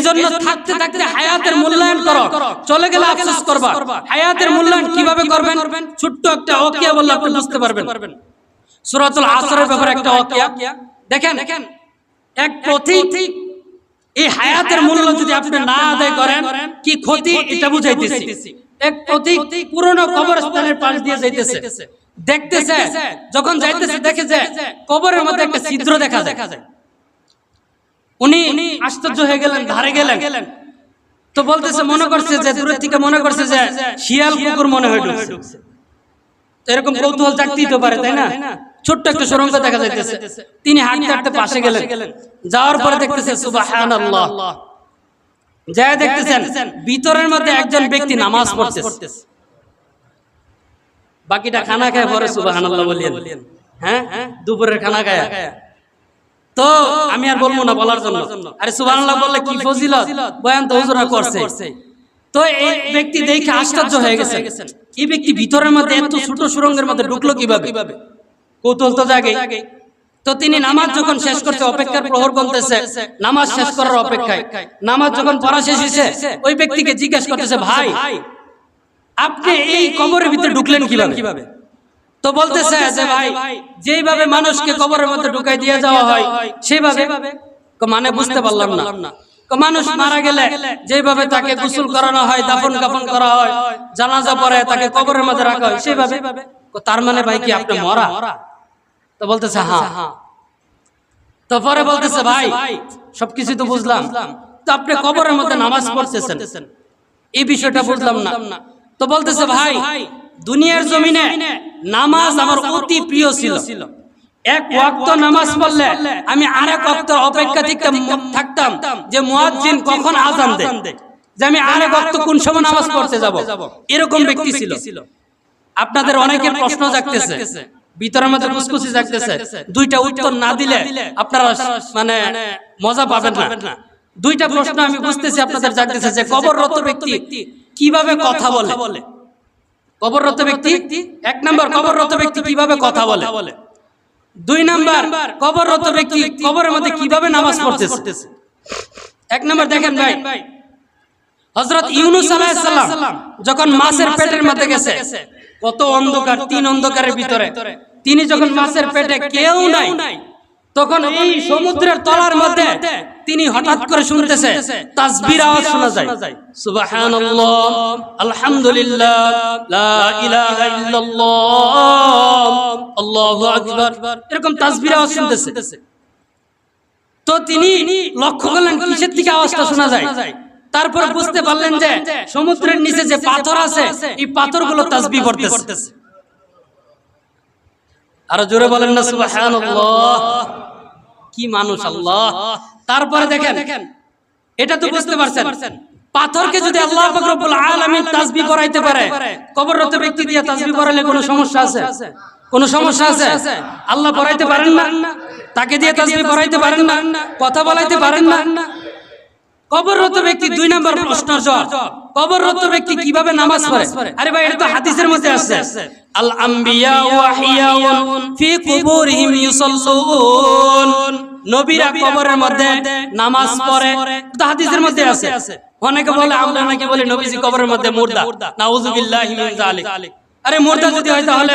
এই জন্য থাকতে থাকতে হায়াতের মূল্যায়ন করো। চলে গেলে আফসোস করবা। হায়াতের মূল্যায়ন কীভাবে করবেন? ছোট্ট একটা ওকিয়া বললে আপনি বুঝতে পারবেন। সূরাতুল আসরের ব্যাপারে একটা ওকিয়া দেখেন এক পথিক এই হায়াতের মূল্য যদি আপনি না আদায় করেন কি ক্ষতি? এটা বুঝাইতেছি। এক পথিক পুরনো কবরস্থানের পাশ দিয়ে যাইতেছে। দেখতেছে যখন যাইতেছে দেখে যে কবরের মধ্যে একটা ছিদ্র দেখা যায়। উনি আশ্চর্য হয়ে গেলেন, ধারে গেলেন। তো বলতেছে, মনে করছে যে, দূরের থেকে মনে করছে যে, শিয়াল কুকুর মনে হয় ঢুকছে এরকম কৌতূহল চাকতেই তো পারে, তাই না? ছোট্ট একটা সুরঙ্গ দেখা যাইতেছে। তিনি হাঁটতে হাঁটতে পাশে গেলেন। যাওয়ার পরে দেখতেছে, সুবহানাল্লাহ। যায় দেখতেছেন, ভিতরের মধ্যে একজন ব্যক্তি নামাজ পড়তেছে। বাকিটা খানা খায় পরে সুবহানাল্লাহ বলিয়েন। হ্যাঁ? দুপুরের খানা খায়। তো আমি আর বলব না বলার জন্য। আরে সুবহানাল্লাহ বললে কি ফজিলত? বয়ান তো হুজুরা করছে। তো এই ব্যক্তি দেখে আশ্চর্য হয়ে গেছে। এই ব্যক্তি ভিতরের মধ্যে এত ছোট সুরঙ্গের মধ্যে ঢুকলো কীভাবে? কৌতূহল তো জাগে তো তিনি নামাজ যখন শেষ করতে অপেক্ষার প্রহর বলতেছে, নামাজ শেষ করার অপেক্ষায়। নামাজ যখন পড়া শেষ হয়েছে, ওই ব্যক্তিকে জিজ্ঞেস করতেছে, ভাই, আপনি এই কবরের ভিতরে ঢুকলেন কীভাবে কীভাবে? তো বলতেছে যে ভাই যেইভাবে মানুষকে কবরের মধ্যে ঢুকাই দিয়ে যাওয়া হয় সেইভাবে মানে বুঝতে পারলাম না। মানুষ মারা গেলে যেভাবে তাকে গোসল করানো হয় দাফন কাফন করা হয় জানাজা পরে তাকে কবরের মধ্যে রাখা হয় সেইভাবে তার মানে ভাই কি আপনি মরা? তো বলতেছে হ্যাঁ। তো পরে বলতেছে ভাই সবকিছু তো বুঝলাম। তো আপনি কবরের মধ্যে নামাজ পড়তেছেন। এই বিষয়টা বুঝলাম না। তো বলতেছে ভাই। দুনিয়ার জমিনে নামাজ আমার অতি প্রিয় ছিল। এক ওয়াক্ত নামাজ পড়লে আমি আরেক ওয়াক্ত অপেক্ষা থাকতাম থাকতাম। যে মুয়াজ্জিন কখন আজান দেয়? যে আমি আরেক ওয়াক্ত কোন সময় নামাজ পড়তে যাব? এরকম ব্যক্তি ছিল। আপনাদের অনেকের প্রশ্ন জাগতেছে। ভিতরের মধ্যে কুসকুসি জাগতেছে। দুইটা উত্তর না দিলে আপনারা মানে মজা পাবেন না। দুইটা প্রশ্ন আমি বুঝতেছি আপনাদের জাগতেছে যে কবররত ব্যক্তি কীভাবে কথা বলে কবররত ব্যক্তি? এক নম্বর কবররত ব্যক্তি কীভাবে কথা বলে? দুই নাম্বার কবররত ব্যক্তি কবরের মধ্যে কীভাবে নামাজ পড়তেছে? এক নম্বর দেখেন ভাই হযরত ইউনুস আলাইহিস সালাম যখন মাছের পেটের মধ্যে গেছে কত অন্ধকার তিন অন্ধকারের ভিতরে। তিনি যখন মাছের পেটে কেউ নাই তখন এই সমুদ্রের তলার মধ্যে তিনি হঠাৎ করে শুনতেছে তাসবির আওয়াজ শোনা যায়। সুবহানাল্লাহ আলহামদুলিল্লাহ লা ইলাহা ইল্লাল্লাহ আল্লাহু আকবার। এরকম তাসবির আওয়াজ শুনতেছে। তো তিনি লক্ষ্য করলেন কিসের দিকে আওয়াজটা শোনা যায়? তারপর বুঝতে পারলেন যে সমুদ্রের নিচে যে পাথর আছে এই পাথরগুলো তাসবি পড়তেছে। আরও জোরে বলেন না সুবহানাল্লাহ। কি মানুষ আল্লাহ। তারপরে দেখেন এটা তো বুঝতে পারছেন। পাথরকে যদি আল্লাহ রব্বুল আলামিন তাসবিহ করাইতে পারে কবররত ব্যক্তি দিয়ে তাসবিহ করালে কোনো সমস্যা আছে? কোনো সমস্যা আছে? আল্লাহ পড়াইতে পারেন না। তাকে দিয়ে তাসবিহ করাইতে পারেন না। কথা বলাইতে পারেন না। কবররত ব্যক্তি দুই নম্বর প্রশ্ন জবাব কবররত ব্যক্তি কীভাবে নামাজ পড়ে? আরে ভাই, এটা তো হাদিসের মধ্যে আছে। আল আম্বিয়া ওয়াহিয়াউন ফি কুবুরিহিম ইউসাল্লুন। নবীরা কবরের মধ্যে নামাজ পড়ে। তো হাদিসের মধ্যে আছে। অনেকে বলে, আমরা নাকি বলি, নবীজি কবরের মধ্যে মুর্দা। নাউযুবিল্লাহি মিন যালিক। আরে মুর্দা যদি হয় তাহলে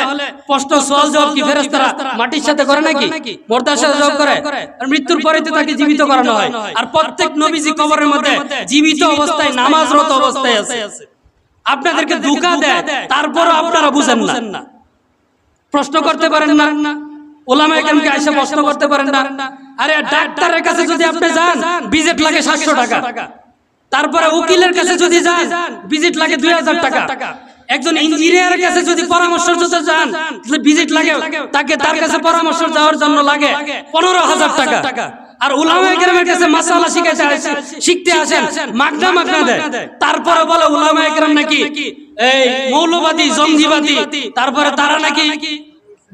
প্রশ্ন সওয়াল জবাব কি ফেরেশতারা? মাটির সাথে করে নাকি? মুর্দার সাথে জবাব করে? আর মৃত্যুর পরে তো তাকে জীবিত করানো হয়। আর প্রত্যেক নবীজি কবরের মধ্যে জীবিত অবস্থায়, নামাজরত অবস্থায় আছে। আপনাদেরকে ধোঁকা দেয়, তারপরও আপনারা বুঝেন না। প্রশ্ন করতে পারেন না। ওলামা এখানকে এসে প্রশ্ন করতে পারেন না। আরে ডাক্তারের কাছে যদি আপনি যান ভিজিট লাগে সাতশো টাকা। তারপরে উকিলের কাছে যদি যান ভিজিট লাগে দুই হাজার টাকা। একজন ইঞ্জিনিয়ারের কাছে যদি পরামর্শ দিতে চান তাহলে ভিজিট লাগে তাকে তার কাছে পরামর্শ যাওয়ার জন্য লাগে। পনেরো হাজার টাকা। আর উলামায়ে কেরামের কাছে মাসালা শিখাইতে আসেন শিখতে আসেন মাগনা মাগনা দেয়। তারপরে বলে উলামা কেরাম নাকি এই মৌলবাদী জঙ্গিবাদী। তারপরে তারা নাকি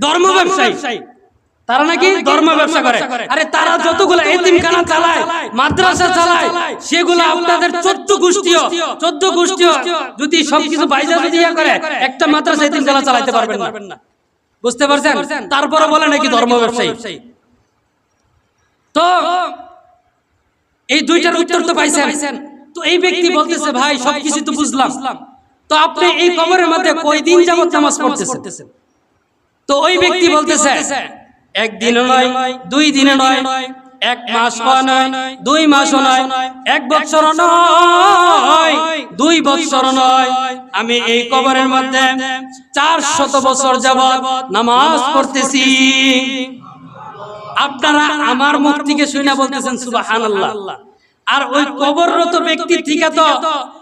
ধর্ম ব্যবসায়ী। তারা নাকি ধর্ম ব্যবসা করে। আরে তারা যতগুলো এতিমখানা চালায় মাদ্রাসা চালায় সেগুলো আপনাদের চোদ্দ গোষ্ঠীও চোদ্দ গোষ্ঠীও যদি সবকিছু বাইজা যদি ইয়া করে একটা মাদ্রাসা এতিমখানা চালাইতে পারবেন না। বুঝতে পারছেন? তারপরে বলে নাকি ধর্ম ব্যবসায়ী তো এই দুইটার উত্তর তো পাইছেন। তো এই ব্যক্তি বলতেছে ভাই সবকিছু তো বুঝলাম। তো আপনি এই কবরের মধ্যে কয়দিন যাবত নামাজ পড়তেছেন? তো ওই ব্যক্তি বলতেছে একদিনও নয় দুই দিনে নয় এক মাস নয় দুই মাসও নয় এক বছর নয় দুই বছর নয়। আমি এই কবরের মধ্যে চার শত বছর যাবত নামাজ পড়তেছি। আপনারা আমার মুখ থেকে শুনে বলতেছেন সুবহানাল্লাহ। আর ওই কবররত ব্যক্তি থেকে তো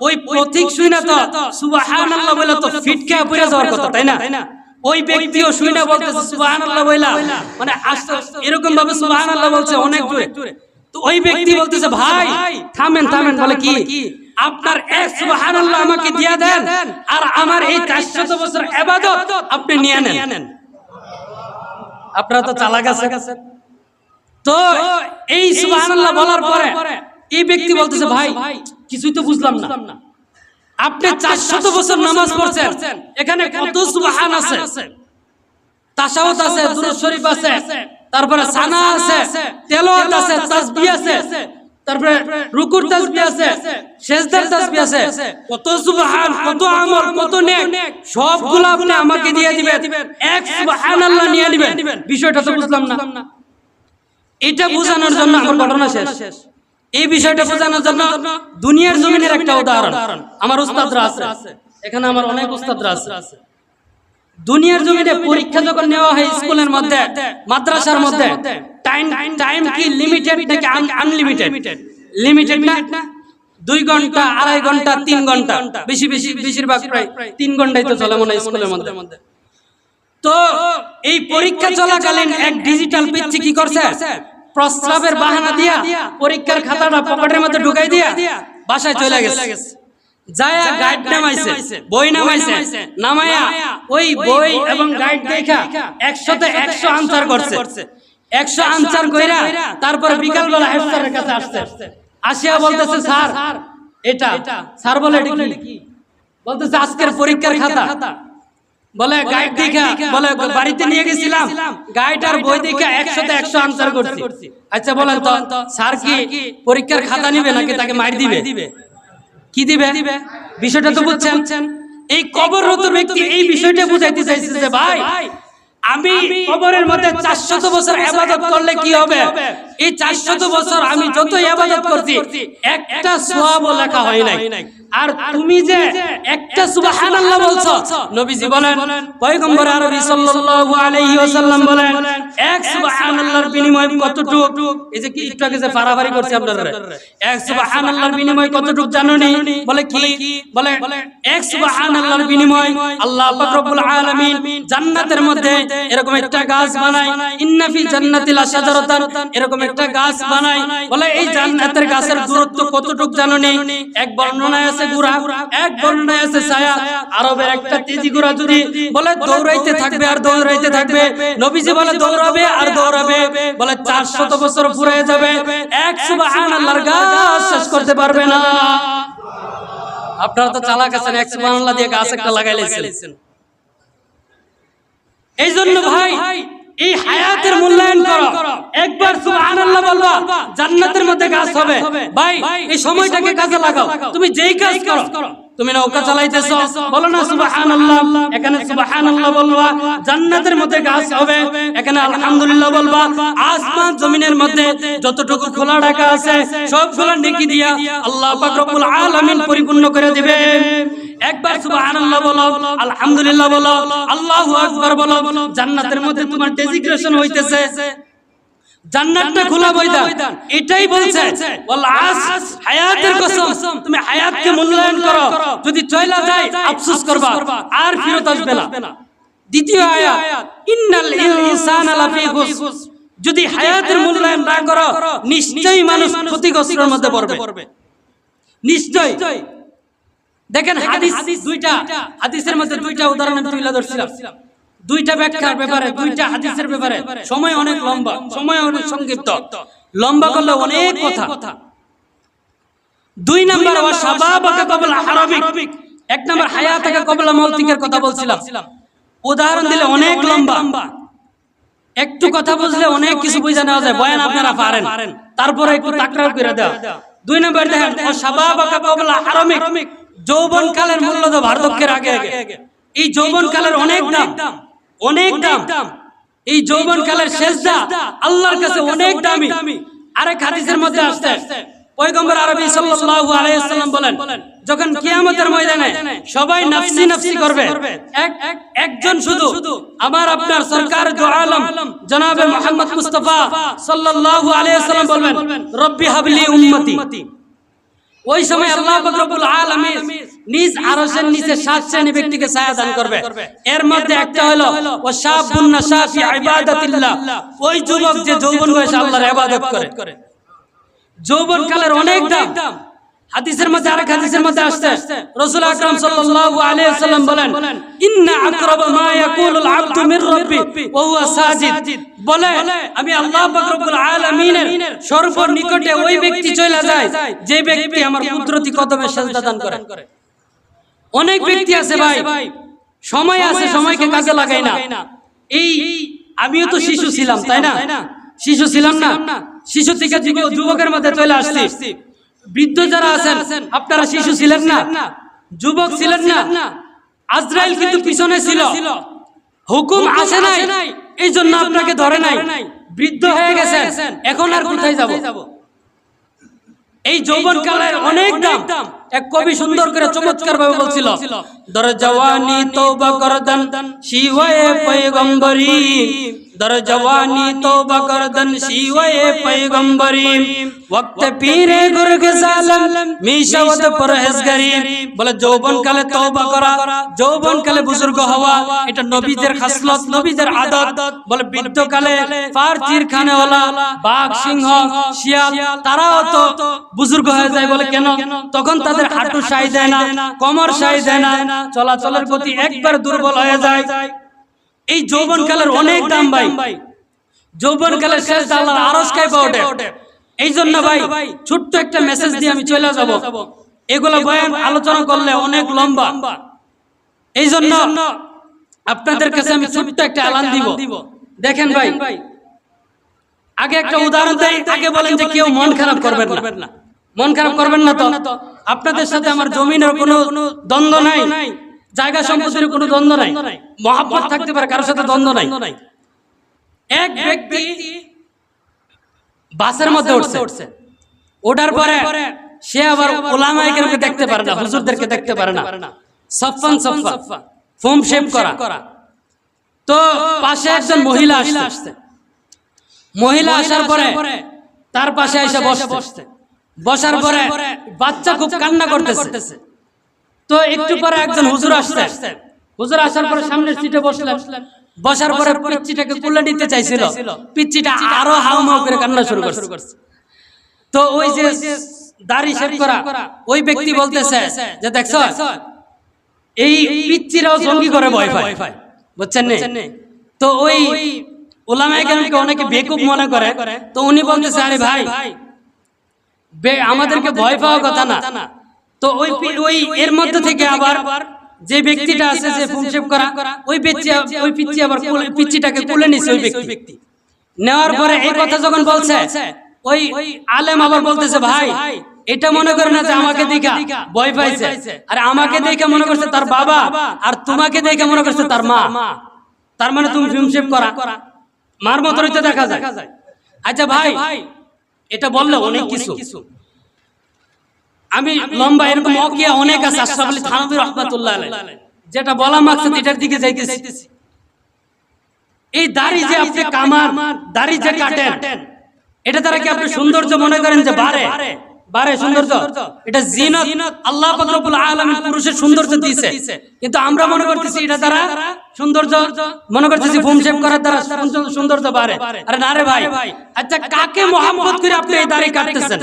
ওই প্রতীক শুনে তো সুবহানাল্লাহ বলে তো ফিটকে পড়ে যাওয়ার কথা তাই না? ওই ব্যক্তিও শুনে বলতেছে, সুবহানাল্লাহ বইলা। মানে এরকম ভাবে সুবহানাল্লাহ বলছে অনেক দূরে। তো ওই ব্যক্তি বলতেছে, ভাই, থামেন থামেন, বলে কি? আপনার এক সুবহানাল্লাহ আমাকে দিয়ে দেন, আর আমার এই 400 বছর ইবাদত আপনি নিয়ে নেন। আপনারা তো চালাক আছেন। তো এই সুবহানাল্লাহ বলার পরে এই ব্যক্তি বলতেছে, ভাই, কিছুই তো বুঝলাম না। আপনি চারশত বছর নামাজ পড়ছেন। এখানে কত সুবহান আছে? আছে? দুরূদ শরীফ আছে তারপরে সানা আছে তেলাওয়াত আছে তাসবিহ আছে। তারপরে রুকুর তাসবিহ আছে সেজদার তাসবিহ আছে। কত সুবহান কত আমল কত নেক। সবগুলো আপনি আমাকে দিয়ে দিবেন। এক সুবহানাল্লাহ নিয়ে নেবেন। বিষয়টা তো বুঝলাম না। এটা বোঝানোর জন্য আমার ঘটনা শেষ। এই বিষয়টা বোঝানোর জন্য দুনিয়ার জমিনের একটা উদাহরণ আমার উস্তাদরা আছে। এখানে আমার অনেক উস্তাদরা আছে। দুনিয়ার জমিনে পরীক্ষা যখন নেওয়া হয় স্কুলের মধ্যে মাদ্রাসার মধ্যে টাইম টাইম কি লিমিটেড নাকি আনলিমিটেড লিমিটেড না? দুই ঘণ্টা আড়াই ঘণ্টা তিন ঘণ্টা। বেশি বেশি বেশিরভাগ প্রায় তিন ঘন্টাই তো চলে মনে হয় স্কুলের মধ্যে। তো এই পরীক্ষা চলাকালীন এক ডিজিটাল পিচ্ছি কি করছে? প্রস্রাবের বাহানা দিয়া পরীক্ষার খাতাটা পকেটের মধ্যে ঢুকাই দিয়া বাসায় চলে গেছে। যায়া গাইড নামাইছে বই নামাইছে নামায়া ওই বই এবং গাইড দেখা একশোতে একশো আনসার করছে। একশো আনসার কইরা তারপর বিকালবেলা হেফসারের কাছে আসছে। আসিয়া বলতেছে স্যার এটা। স্যার বলে এটা কি? বলতেছে আজকের পরীক্ষার খাতা। বলে গাইড দেখা বলে বাড়িতে নিয়ে গেছিলাম। গাইড আর বই দেখা একশোতে একশো আনসার করছি। আচ্ছা বলেন তো স্যার কি পরীক্ষার খাতা নিবে নাকি তাকে মার দিবে? কি দিবে? বিষয়টা তো বুঝছেন। এই কবররত ব্যক্তি এই বিষয়টা বুঝাইতে চাইছে যে ভাই আমি কবরের মধ্যে চারশত বছর আবাদত করলে কি হবে? এই চারশত বছর আমি যত আবাদত করছি একটা সোয়াবও লেখা হয় নাই। আর তুমি যে একটা সুবহানাল্লাহ বলছো, নবীজি বলেন, পয়গম্বর আরবি সাল্লাল্লাহু আলাইহি ওয়াসাল্লাম বলেন, এক সুবহানাল্লাহর বিনিময়ে কতটুকু? এই যে কি একটু আগে যে ফারাফারি করছি আপনারা এক সুবহানাল্লাহর বিনিময়ে কতটুকু জানো নি বলে কি? বলে, এক সুবহানাল্লাহর বিনিময়ে আল্লাহ পাক রব্বুল আলামিন জান্নাতের মধ্যে এরকম একটা গাছ বানায়, ইন্না ফি জান্নাতিল আশজারাতান, এরকম একটা গাছ বানায়। বলে এই জান্নাতের গাছের দূরত্ব কতটুকু জানো নি এক বর্ণনায় আছে গুড়া, এক বর্ণনায় আছে ছায়া। আরবের একটা তেজি গুড়া যদি বলে, দৌড়াইতে থাকবে আর দৌড়াইতে থাকবে। নবীজি বলে, দৌড়াবে আর দৌড়াবে। বলে 400 বছর ফুরায় যাবে। এক সুবহানাল্লাহর গাছ শেষ করতে পারবে না। আপনারা তো চালাক আছেন, এক সুবহানাল্লাহ দিয়ে গাছ একটা লাগাইলেছেন এই জন্য ভাই এই হায়াতের মূল্যায়ন করো। একবার সুবহানাল্লাহ বলবা জান্নাতের মধ্যে কাজ হবে। ভাই এই সময়টাকে কাজে লাগাও। তুমি যেই কাজ করো। তুমি নৌকা চালাইতেছো? বলো না সুবহানাল্লাহ। এখানে সুবহানাল্লাহ বলবা জান্নাতের মধ্যে গাছ হবে। এখানে আলহামদুলিল্লাহ বলবা আসমান জমিনের মধ্যে যতটুকু খোলা ঢাকা আছে সবগুলো নেকি দিয়া আল্লাহ পাক রব্বুল আলামিন পরিপূর্ণ করে দিবে একবার সুবহানাল্লাহ বলো আলহামদুলিল্লাহ বলো আল্লাহু আকবার বলো জান্নাতের মধ্যে তোমার ডেজিগ্রেশন হইতেছে। জান্নাতটা খোলা বইদান এটাই বলছে ওয়াল আস হায়াতের কসম। তুমি হায়াতকে মূল্যায়ন করো। যদি চয়লা যায় আফসোস করবা। আর ফেরত আসবে না। দ্বিতীয় আয়াত ইন্নাল ইনসানা লাফি খুস যদি হায়াতের মূল্যায়ন না করো নিশ্চয়ই মানুষ ক্ষতিগ্রস্তের মধ্যে পড়বে। নিশ্চয়ই। দেখেন হাদিস দুইটা হাদিসের মধ্যে দুইটা উদাহরণ আমি তুলে ধরছিলাম। দুইটা ব্যাখ্যার ব্যাপারে দুইটা হাদিসের ব্যাপারে। সময় অনেক লম্বা সময় অনেক সংক্ষিপ্ত। লম্বা করলে অনেক কথা। দুই নাম্বার ওয়া শাবাবাকা ক্বাবলা হারামিক এক নাম্বার হায়াতাকা ক্বাবলা মাউতিকের কথা বলছিলাম। উদাহরণ দিলে অনেক লম্বা। একটু কথা বুঝলে অনেক কিছু বুঝে নেওয়া যায়। বয়ান আপনারা পারেন। তারপরে একটু তাকরার করে দেওয়া। দুই নম্বর দেখেন ও শাবাবাকা কবলা হারামিক। যৌবন কালের মূল্য তো বার্ধক্যের আগে আগে। এই যৌবন কালের অনেক দাম অনেক দাম। এই যৌবন কালের শেষদা আল্লাহর কাছে অনেক দামি। আরেক হাদিসের মধ্যে আসছে। পয়গম্বর আরবি সাল্লাল্লাহু আলাইহি সাল্লাম বলেন যখন কিয়ামতের ময়দানে সবাই নফসি নফসি করবে। এক একজন শুধু। আমার আপনার সরকার দু আলম। জনাবে মুহাম্মদ মুস্তাফা সাল্লাল্লাহু আলাইহি সাল্লাম বলবেন রব্বি হাবলি উম্মতি। ওই সময় আল্লাহ পাক রব্বুল আলামিন নিজ আরশের নিচে সাত শ্রেণি ব্যক্তিকে ছায়া দান করবে। এর মধ্যে একটা হলো ও শাবুন নাশা ফি ইবাদাতিল্লাহ। ওই যুবক যে যৌবন বয়সে আল্লাহর ইবাদত করে। যৌবন কালের অনেক দাম। হাদিসের মধ্যে আরেক হাদিসের মধ্যে আসছে। রাসূল আকরাম সাল্লাল্লাহু আলাইহি ওয়াসাল্লাম বলেন, ইন্না আকরাবা মা ইয়াকুলুল আবদু মির রাব্বি ওয়া হুয়া সাজিদ। বলে, আমি আল্লাহ পাক রব্বুল আলামিনের সর্ব নিকটে ওই ব্যক্তি চলে যায় যে ব্যক্তি আমার কুদরতি কদমে সেজদা দান করে। অনেক ব্যক্তি আছে ভাই। সময় আছে সময়কে কাজে লাগাই না। এই আমিও তো শিশু ছিলাম তাই না? শিশু ছিলাম না। শিশু থেকে যুব- যুবকের মধ্যে চলে আসছি। বৃদ্ধ যারা আছেন আপনারা শিশু ছিলেন না। যুবক ছিলেন না। আজরাইল কিন্তু পিছনে ছিল। হুকুম আসে নাই। এই জন্য আপনাকে ধরে নাই। বৃদ্ধ হয়ে গেছেন। এখন আর কোথায় যাব? এই যৌবন কালের অনেক দাম। এক কবি সুন্দর করে চমৎকার ভাবে বলছিল দর জওয়ানি তওবা করদান শিওয়ে পয়গম্বরি দর জওয়ানি তওবা করদন শিওয়ে পয়গম্বরি ওয়াক্ত পীরে গুরগ জালম মিশাওয়াত পরহেজগারি বলে যৌবন কালে তওবা করা যৌবন কালে বুজুর্গ হওয়া এটা নবীদের খাসলত, নবীদের আদত। বলে, বৃদ্ধ কালে খানে ওলা বাঘ, সিংহ, শিয়াল, তারাও তো বুজুর্গ হয়ে যায়। বলে, কেন? তখন তাদের হাঁটু সাই দেয় না, কমর সাই দেয় না। চলাচলের গতি একবার দুর্বল হয়ে যায়। এই যৌবন কালের অনেক দাম ভাই। যৌবন কালের শেষ আল্লাহর আরস খাইবা ওঠে। এই জন্য ভাই ছোট্ট একটা মেসেজ দিয়ে আমি চলে যাব। এগুলো বয়ান আলোচনা করলে অনেক লম্বা। এই জন্য আপনাদের কাছে আমি ছোট্ট একটা আলান দিব। দেখেন ভাই। আগে একটা উদাহরণ দেই আগে বলেন যে কেউ মন খারাপ করবেন না। মন খারাপ করবেন না তো। আপনাদের সাথে আমার জমিনের কোনো দ্বন্দ্ব নাই। জায়গা সম্পত্তির কোনো দ্বন্দ্ব নাই। মহাব্বত থাকতে পারে কারোর সাথে দ্বন্দ্ব নাই। এক ব্যক্তি বাসের মধ্যে উঠছে। ওঠার পরে সে আবার ওলামাইকে দেখতে পারে না হুজুরদেরকে দেখতে পারে না। সফান সফা ফোম শেপ করা। তো পাশে একজন মহিলা আসছে। মহিলা আসার পরে তার পাশে এসে বসতে বসার পরে বাচ্চা খুব কান্না করতেছে। তো একটু পরে একজন হুজুর আসছে। হুজুর আসার পরে সামনের সিটে বসলেন। বসার পরে পিচ্চিটাকে কুলে নিতে চাইছিল। পিচ্চিটা আরও হাউ মাউ করে কান্না শুরু করছে। তো ওই যে দাড়ি শেভ করা ওই ব্যক্তি বলতেছে যে দেখছ এই পিচ্চিরাও জঙ্গি করে ভয় পায়। বুঝছেন নে? তো ওই ওলামায়ে কেরামকে অনেকে বেকুব মনে করে। তো উনি বলতেছে আরে ভাই বে- আমাদেরকে ভয় পাওয়ার কথা না। তো ওই ওই এর মধ্যে থেকে আবার যে ব্যক্তিটা আছে যে ফুমশেপ করা ওই পিচ্ছি ওই পিচ্ছি আবার পিচ্চিটাকে কুলে নিছে ওই ব্যক্তি। নেওয়ার পরে এই কথা যখন বলছে ওই আলেম আবার বলতেছে ভাই এটা মনে করে না যে আমাকে দেখা ভয় পাইছে। আরে আমাকে দেখে মনে করছে তার বাবা। আর তোমাকে দেখে মনে করছে তার মা। তার মানে তুমি ফিল্মশেপ করা। মার মতো দেখা যায়। আচ্ছা ভাই এটা বললে অনেক কিছু আমি লম্বা এরকম অকিয়া অনেক আছে, আশরাফ আলী থানভী রহমাতুল্লাহ আলাইহি। যেটা বলা মাকসাদ, এটার দিকে যাইতেছি। এই দাড়ি যে আপনি কামার, দাড়ি যে কাটেন, এটা দ্বারা কি আপনি সৌন্দর্য মনে করেন যে বাড়ে বাড়ে সৌন্দর্য? এটা জিনত আল্লাহ পাক রব্বুল আলামিন পুরুষের সৌন্দর্য দিয়েছে। কিন্তু আমরা মনে করতেছি এটা দ্বারা সৌন্দর্য, মনে করতেছি ফোম শেপ করার দ্বারা সৌন্দর্য- বাড়ে। আরে না রে ভাই। আচ্ছা কাকে মোহাম্মত করে আপনি এই দাড়ি কাটতেছেন?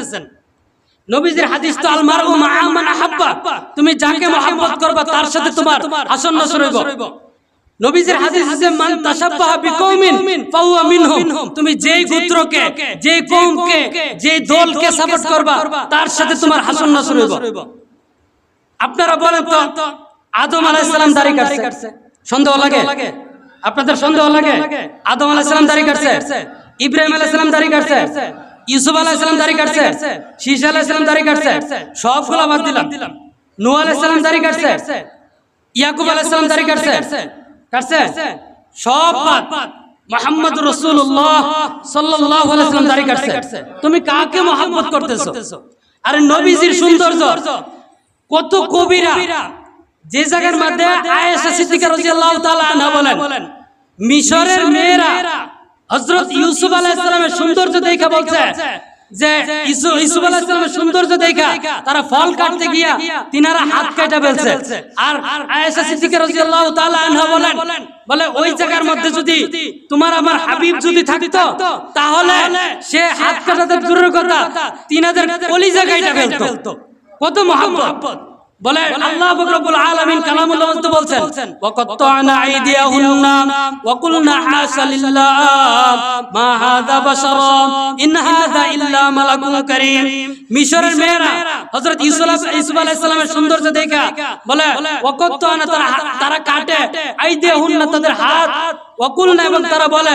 নবীজির হাদিস তো আল মারউ মা মান আহাব্বা তুমি যাকে মহব্বত করবা তার সাথে তোমার আসন নসর হইব নবীজির হাদিস আছে মান তাশাব্বাহা বিকৌমিন ফাহুয়া মিনহুম। তুমি যেই গোত্রকে যেই কওমকে যেই দলকে সাপোর্ট করবা তার সাথে তোমার হাসন নসর হইব আপনারা বলেন তো আদম আলাইহিস সালাম দাড়ি কাটছে। সন্দেহ লাগে? আপনাদের সন্দেহ লাগে? আদম আলাইহিস সালাম দাড়ি কাটছে। ইব্রাহিম আলাইহিস সালাম দাড়ি কাটছে। ইউসুফ আলাইহিস দাড়ি কাটছে শীশা আলাইহিস দাড়ি কাটছে সবগুলো বাদ দিলাম। নূহ আলাইহিস দাড়ি কাটছে ইয়াকুব আলাইহিস দাড়ি কাটছে কাটছে। সব বাদ। মোহাম্মদ রসুল্লাহ দাড়ি কাটছে। তুমি কাকে মহব্বত করতেছো? আরে নবীজির সৌন্দর্য। কত কবিরা। যে জায়গার মধ্যে আয়েশা সিদ্দিকা রাদিয়াল্লাহু তাআলা আনহা বলেন মিশরের মেয়েরা হযরত ইউসুফ আলাইহিস সৌন্দর্য দেখে বলছে যে ইসু- ইউসুফ আলাইহিস সৌন্দর্য দেখা তারা ফল কাটতে গিয়া তিনারা হাত কেটে ফেলছে। আর আয়েশা সিদ্দিকা রাদিয়াল্লাহু তাআলা আনহা বলেন বলে ওই জায়গার মধ্যে যদি তোমার আমার হাবিব যদি থাকতো তাহলে সে হাত কাটাতে দূরের কথা তিনাদের কলিজা কাইটা ফেলতো। কত মহব্বত। বলে আল্লাহ পাক রব্বুল আলামিন কালামুল্লাহ মধ্যে বলছেন ওয়াকাত্তানা আইদিয়াহুন্না ওয়া কুলনা হাসা লিল্লাহ মা হাযা বাশারা ইন হাযা ইল্লা মালাকুন কারীম। মিশরের মেয়েরা হযরত ইউসুফ ইউসুফ আলাইহিস সালামের সৌন্দর্য দেখা। বলে ওয়াকাত্তানা তারা তারা কাটে আইদিয়াহুন্না তাদের হাত ওয়া কুলনা এবং তারা বলে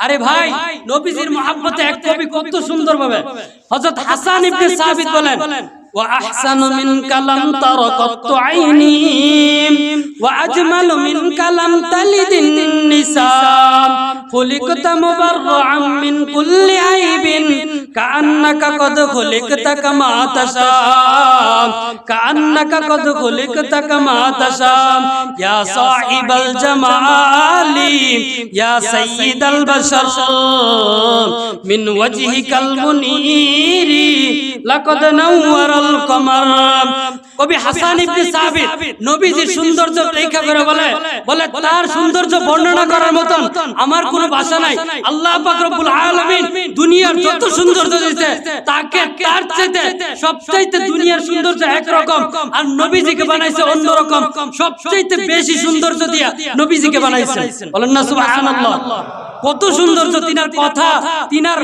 আরে ভাই নবীজির মহাব্বতে এক কবি কত সুন্দর ভাবে হযরত হাসান ইবনে সাবিত বলেন ওয়া আহসানু মিনকা লাম তারা কত্তু আইনি ওয়া আজমালু মিনকা লাম তালিদিন নিসা খুলিকতা মুবাররাআম মিন কুল্লি আইবিন কাআন্নাকা কদ খুলিকতা কামা তাশা কাআন্নাকা কদ খুলিকতা কামা তাশা ইয়া সাহিবাল জামালি ইয়া সাইয়্যিদাল বাশার মিন ওয়াজহিকাল মুনীরি লাকাদ নাওয়ারাল কমার কবি হাসান ইবনে সাবিত নবীজির সৌন্দর্য রেখা করে বলে বলে তার সৌন্দর্য বর্ণনা করার মতন আমার কোনো ভাষা নাই। আল্লাহ পাক রব্বুল আলামিন দুনিয়ার যত সৌন্দর্য তাকে তার চাইতে সবচাইতে দুনিয়ার সৌন্দর্য একরকম। আর নবীজিকে বানাইছে অন্য রকম সবচাইতে বেশি সৌন্দর্য দিয়া নবীজিকে বানাইছে। বলেন না সুবহানাল্লাহ। কত সৌন্দর্য তিনার কথা তিনার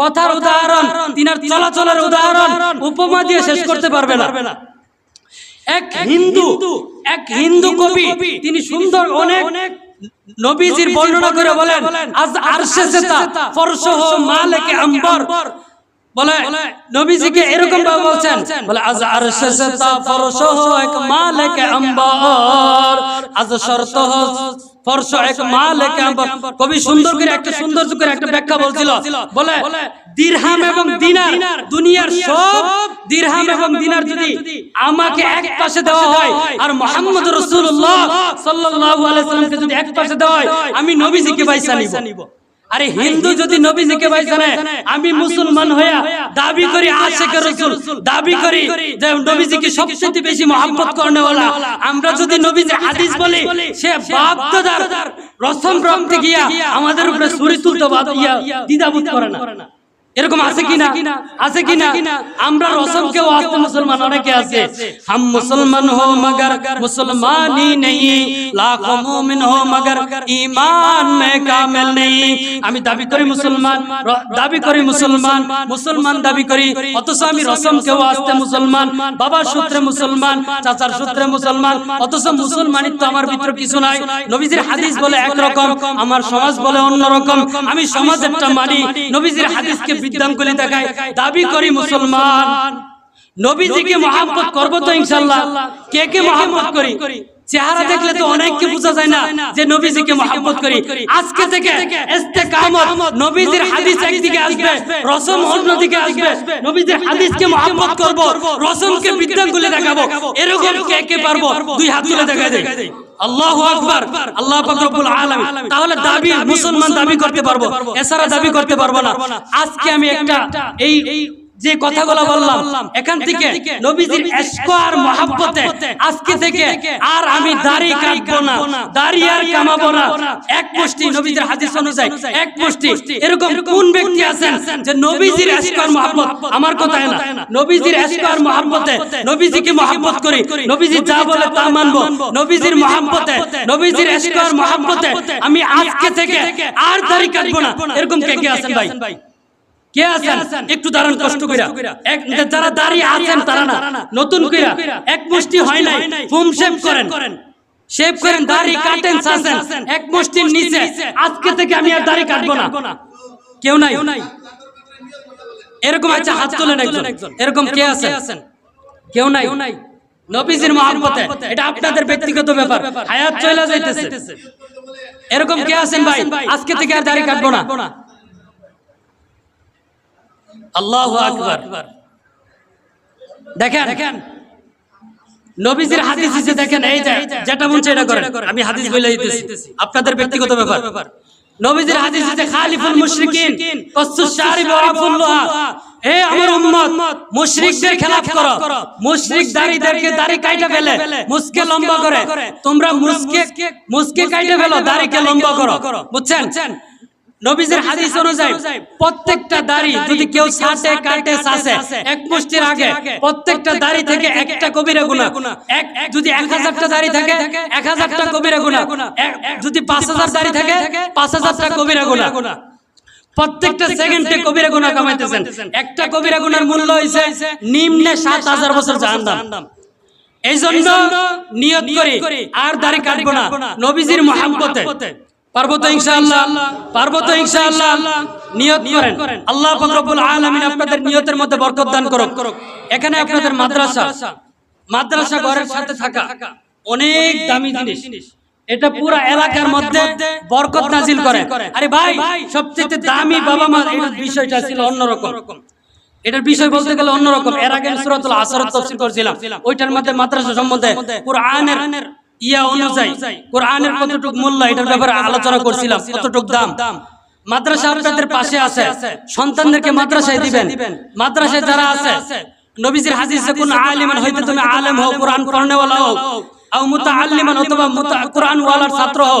কথার উদাহরণ তিনার চলাচলের উদাহরণ উপমা দিয়ে শেষ করতে পারবে না। এক হিন্দু এক হিন্দু কবি তিনি সুন্দর অনেক অনেক নবীজির বর্ণনা করে বলেন আজ আরশে সেতা ফরসহ মালিকে আম্বর বলে নবীজিকে এরকম ভাবে বলছেন বলে আজ আরশে সেতা ফরসহ এক মালিকে আম্বর। আজ শর্ত ফরস এক মালিকে আম্বর। কবি সুন্দর করে একটা সুন্দর করে একটা ব্যাখ্যা বলছিল। বলে দিরহাম এবং দিনার দুনিয়ার সব দিরহাম এবং দিনার যদি আমাকে এক পাশে দেওয়া হয় আর মোহাম্মদ রাসূলুল্লাহ সাল্লাল্লাহু আলাইহি সাল্লামকে যদি এক পাশে দেওয়া হয় আমি নবীজিকে বাইসা নিব। আরে হিন্দু যদি নবীজিকে নেয় আমি মুসলমান হইয়া দাবি করি আশেখের রসুল দাবি করি যে নবীজিকে সবচেয়ে বেশি মহাব্বত করনে ওলা আমরা যদি নবীজি হাদিস বলি সে বাপ দাদার রসম রক্তে গিয়া আমাদের উপরে সুরি তুলতে বাদ দিয়া দ্বিধাবোধ করে না। এরকম আছে কিনা? আছে কিনা? আমরা রসম কেউ আসতে মুসলমান অনেকে আছে। হাম মুসলমান হো মগর মুসলমানি নেই। লাখো মুমিন হো মগর ঈমান মে কামিল নেই। আমি দাবি করি মুসলমান দাবি করি মুসলমান মুসলমান দাবি করি। অথচ আমি রসম কেউ আসতে মুসলমান বাবার সূত্রে মুসলমান চাচার সূত্রে মুসলমান অথচ মুসলমানিত্ব আমার ভিতরে কিছু নাই। নবীজির হাদিস বলে একরকম আমার সমাজ বলে অন্যরকম। আমি সমাজ একটা মানি। নবীজির হাদিসকে বিদ্যাঙ্গুলি দেখায় দাবি করি মুসলমান। নবীজিকে মহাব্বত করব তো ইনশাল্লাহ। কে কে মহাব্বত করি? চেহারা দেখলে তো অনেককে বোঝা যায় না যে নবীজিকে মহাব্বত করি। আজকে থেকে ইস্তেকামত নবীজির হাদিস একদিকে আসবে রসম অন্যদিকে আসবে নবীজির হাদিসকে মহাব্বত করব রসমকে বিদ্যাঙ্গুলি দেখাবো। এরকম কে কে পারব? দুই হাত তুলে দেখা দেয় আল্লাহু আকবার। আল্লাহ পাক রব্বুল আলামিন। তাহলে দাবি মুসলমান দাবি করতে পারব। এছাড়া দাবি করতে পারব না। আজকে আমি একটা এই যে কথাগুলো বললাম এখান থেকে নবীজির ইশক আর মহাব্বতে আজকে থেকে আর আমি দাড়ি কাটবো না দাড়ি আর কামাবো না এক মুষ্টি নবীজির হাদিস অনুযায়ী এক মুষ্টি এরকম কোন ব্যক্তি আছেন যে নবীজির ইশক আর মহাব্বত আমার কথায় না। নবীজির ইশক আর মহাব্বতে নবীজিকে মহাব্বত করি নবীজি যা বলে তা মানবো নবীজির মহাব্বতে নবীজির ইশক আর মহাব্বতে আমি আজকে থেকে আর দাড়ি কাটবো না। এরকম কে কে আছেন ভাই কে আছেন? একটু দাঁড়ান কষ্ট কইরা। এক যারা দাঁড়িয়ে আছেন তারা না। নতুন কইরা। এক মুষ্টি হয় নাই। ফুম শেভ করেন। শেভ করেন দাড়ি কাটেন সাসেন এক মুষ্টির নিচে। আজকে থেকে আমি আর দাড়ি কাটবো না। কেউ নাই। এরকম আচ্ছা হাত তোলেন একজন। এরকম কে আছেন? কেউ নাই। নবীজির মহাব্বতে। এটা আপনাদের ব্যক্তিগত ব্যাপার। হায়াত চলে যাইতেছে। এরকম কে আছেন ভাই? আজকে থেকে আর দাড়ি কাটবো না। আল্লাহু আকবার। দেখেন দেখেন। নবীজির হাদিস হিসেবে দেখেন এই যে যেটা মন এটা করেন আমি হাদিস বলে দিতেছি। আপনাদের ব্যক্তিগত ব্যাপার। নবীজির হাদিস হিসেবে খালিফুল মুশরিকিন কসুস শারিব ওয়া হে আমার উম্মত মুশরিকদের খেলাফ করো। মুশরিক দাড়িদেরকে দাড়ি কাইটা ফেলে মুসকে লম্বা করে। তোমরা মুসকে মুসকে কাইটা ফেলো দাড়িকে লম্বা করো। বুঝছেন? নবীজের হাদিস অনুযায়ী প্রত্যেকটা দাড়ি যদি কেউ ছাটে কাটে এক মুষ্টির আগে প্রত্যেকটা দাড়ি থেকে একটা কবিরা গুণা। এক যদি এক হাজারটা দাড়ি থাকে এক হাজারটা কবিরা গুণা। এক- যদি পাঁচ হাজার দাড়ি থাকে পাঁচ হাজারটা কবিরা গুণা। প্রত্যেকটা সেকেন্ডে কবিরা গুণা কামাইতেছেন। একটা কবিরা গুণার মূল্য হয়েছে নিম্নে সাত হাজার বছর জাহান্নাম। এই জন্য নিয়ত করি আর দাড়ি কাটবো না। নবীজির মহাব্বতে পারব তো ইনশাআল্লাহ পারব তো ইনশাআল্লাহ। নিয়ত করেন। আল্লাহ পাক রব্বুল আলামিন আপনাদের নিয়তের মধ্যে বরকত দান করুক। এখানে আপনাদের মাদ্রাসা মাদ্রাসা। ঘরের সাথে থাকা। অনেক দামি জিনিস। এটা পুরো এলাকার মধ্যে বরকত নাজিল করে। আরে ভাই সবচেয়ে দামি বাবা মা বিষয়টা ছিল অন্যরকম। এটার বিষয় বলতে গেলে অন্যরকম। এর আগে সূরাতুল আসর তাফসীর করেছিলাম ওইটার মধ্যে মাদ্রাসা সম্বন্ধে কোরআনের ইয়া অনুযায়ী কোরআনের কতটুক মূল্য এটার ব্যাপারে আলোচনা করছিলাম কতটুক দাম? মাদ্রাসা আপনাদের পাশে আছে। সন্তানদেরকে মাদ্রাসায় দিবেন। মাদ্রাসায় যারা আছে নবীজির হাদিসে কোন আলিমান হইতে তুমি আলেম হও কোরআন পড়নেওয়ালা হও আও মুতাআল্লিমান অথবা মুতা কোরআন ওয়ালার ছাত্র হও।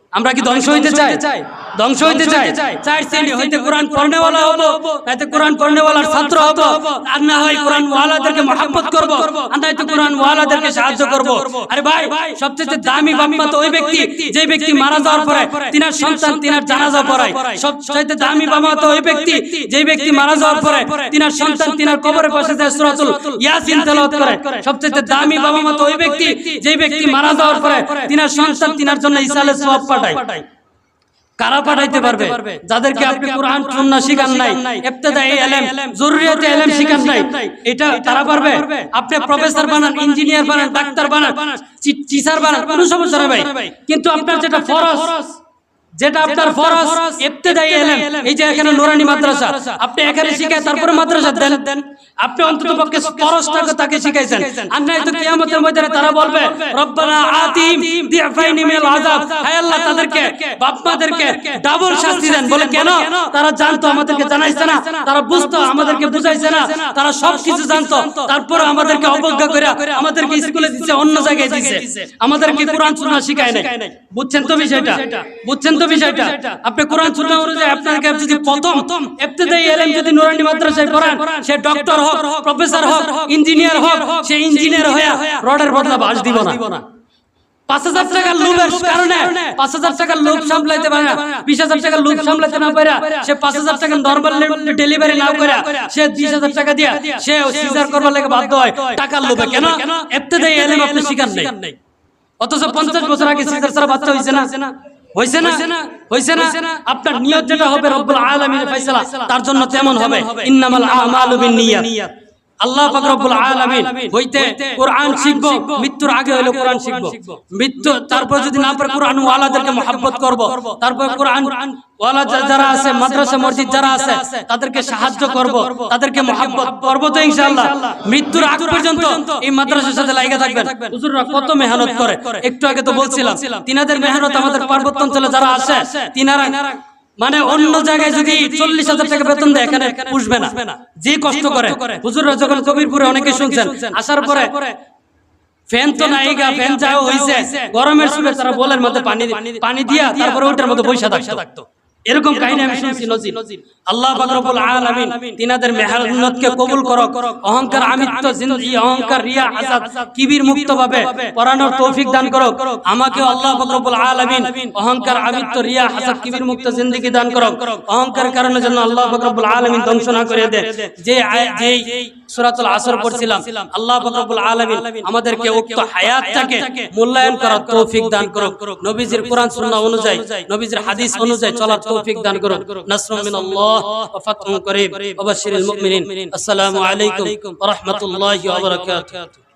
আমরা কি ধ্বংস হইতে চাই? ধ্বংস হইতে চাই? চার শ্রেণি হইতে কোরআন পড়নেওয়ালা হব নাইতে কোরআন পড়নেওয়ালার ছাত্র হব। আর না হয় কোরআন ওয়ালাদেরকে মহব্বত করব। আর নয়তো কোরআন ওয়ালাদেরকে সাহায্য করব। আরে ভাই সবচেয়ে দামি বাম্মা তো ওই ব্যক্তি যে ব্যক্তি মারা যাওয়ার পরে তিনার সন্তান তিনার জানাজা পড়ায়। সবচেয়ে দামি বাম্মা তো ওই ব্যক্তি যে ব্যক্তি মারা যাওয়ার পরে তিনার সন্তান তিনার কবরের পাশে যায় সূরাতুল ইয়াসিন তেলাওয়াত করে সবচেয়ে দামি বাবা তো ওই ব্যক্তি যে ব্যক্তি মারা যাওয়ার পরে তিনার সন্তান তিনার জন্য ইসালে সওয়াব পাঠায়। কারা পাঠাইতে পারবে। যাদেরকে আপনি কোরআন সুন্নাহ শিখান নাই ইবতেদাই ইলম জরুরিয়াতে ইলম শিখান নাই। এটা তারা পারবে। আপনি প্রফেসর বানান ইঞ্জিনিয়ার বানান ডাক্তার বানান টিচার বানান কোনো সমস্যা নাই কিন্তু আপনার যেটা ফরজ যেটা আপনার ফরজ ইবতেদাই ইলম এই যে এখানে নুরানি মাদ্রাসা আপনি এখানে শিখায় তারপরে মাদ্রাসা দেন। আপনি অন্তত পক্ষে ফরজটাকে তাকে শিখাইছেন। আর নাই তো কিয়ামতের ময়দানে তারা বলবে রব্বানা আতিম দিফাইনি মিনাল আযাব। হে আল্লাহ তাদেরকে বাপ মাদেরকে ডাবল শাস্তি দেন। বলে কেন? তারা জানতো আমাদেরকে জানাইছে না। তারা বুঝতো আমাদেরকে বুঝাইছে না। তারা সব কিছু জানতো। তারপর আমাদেরকে অবজ্ঞা করে আমাদেরকে স্কুলে দিচ্ছে অন্য জায়গায় দিচ্ছে আমাদেরকে কোরআন সুন্নাহ শিখায় নাই বুঝছেন তো বিষয়টা বুঝছেন তো বিষয়টা। আপনি কোরআন সুন্নাহ অনুযায়ী আপনাকে যদি প্রথম ইবতিদাই ইলম যদি নুরানি মাদ্রাসায় পড়ান সে ডক্টর হোক প্রফেসর হোক ইঞ্জিনিয়ার হোক সে ইঞ্জিনিয়ার হয়ে রডের বদলা বাস দিব না। পাঁচ হাজার টাকার লোভের কারণে পাঁচ হাজার টাকার লোভ সামলাইতে পারে না। বিশ হাজার টাকার লোভ সামলাইতে না পারে সে পাঁচ হাজার টাকা নর্মাল ডেলিভারি না করে সে বিশ হাজার টাকা দিয়া সে সিজার করবার লাগে বাধ্য হয়। টাকার লোভে কেন? এতে দেয় এলেম আপনি শিকার নেই। অথচ পঞ্চাশ বছর আগে সিজার ছাড়া বাচ্চা হয়েছে না হয়েছে না? হয়েছে না? আপনার নিয়ত যেটা হবে রব্বুল আলামিনের ফয়সালা তার জন্য তেমন হবে। ইন্নামাল আমালু বিন্নিয়াত আল্লাহ পাক রব্বুল আলামিন হইতে কোরআন শিখব মৃত্যুর আগে কোরআন শিখব। মৃত্যু তারপর যদি না পারে কোরআন ওয়ালাদেরকে মহব্বত করব। তারপর কোরআন ওয়ালা যারা আছে মাদ্রাসা মসজিদ যারা আছে তাদেরকে সাহায্য করব তাদেরকে মহাব্বত করব তো ইনশাআল্লাহ। মৃত্যুর আগ পর্যন্ত এই মাদ্রাসার সাথে লাগিয়ে থাকবেন। হুজুররা কত মেহনত করে? একটু আগে তো বলছিলাম তিনাদের মেহনত আমাদের পার্বত্য অঞ্চলে যারা আছে তিনারা মানে অন্য জায়গায় যদি চল্লিশ হাজার টাকা বেতন দেয় এখানে পুষবে না। যে কষ্ট করে। হুজুররা যখন কবিরপুরে অনেকে শুনছেন আসার পরে ফ্যান তো নাই গা ফ্যান যা হইছে গরমের সময় তারা বলের মধ্যে পানি পানি দিয়া তারপরে ওটার মধ্যে পয়সা থাকতো। এরকম কাহিনী আমি শুনছি নজির। আল্লাহ পাক রব্বুল আলামিন তিনাদের মেহনতকে কবুল করো অহংকার আমিত্ব জিন্দগি অহংকার রিয়া হাসাদ কিবির মুক্ত ভাবে পড়ানোর তৌফিক দান করো আমাকে আল্লাহ পাক রব্বুল আলামিন অহংকার আমিত্ব রিয়া হাসাদ কিবির মুক্ত জিন্দগি দান করো অহংকার কারণে যেন আল্লাহ পাক রব্বুল আলামিন ধ্বংস না করে দেয় যে যেই সূরাতুল আসর পড়ছিলাম। আল্লাহ রব্বুল আলামিন আমাদেরকে উক্ত হায়াতটাকে মূল্যায়ন করার তৌফিক দান করো নবীজির কোরআন সুন্নাহ অনুযায়ী, নবীজির হাদিস অনুযায়ী চলার তৌফিক দান করো নাসরুম মিনাল্লাহ ওয়া ফাতহুন করিম। ওয়া বাশশিরিল মুমিনিন। আসসালামু আলাইকুম ওয়া রাহমাতুল্লাহি ওয়া বারাকাতুহু।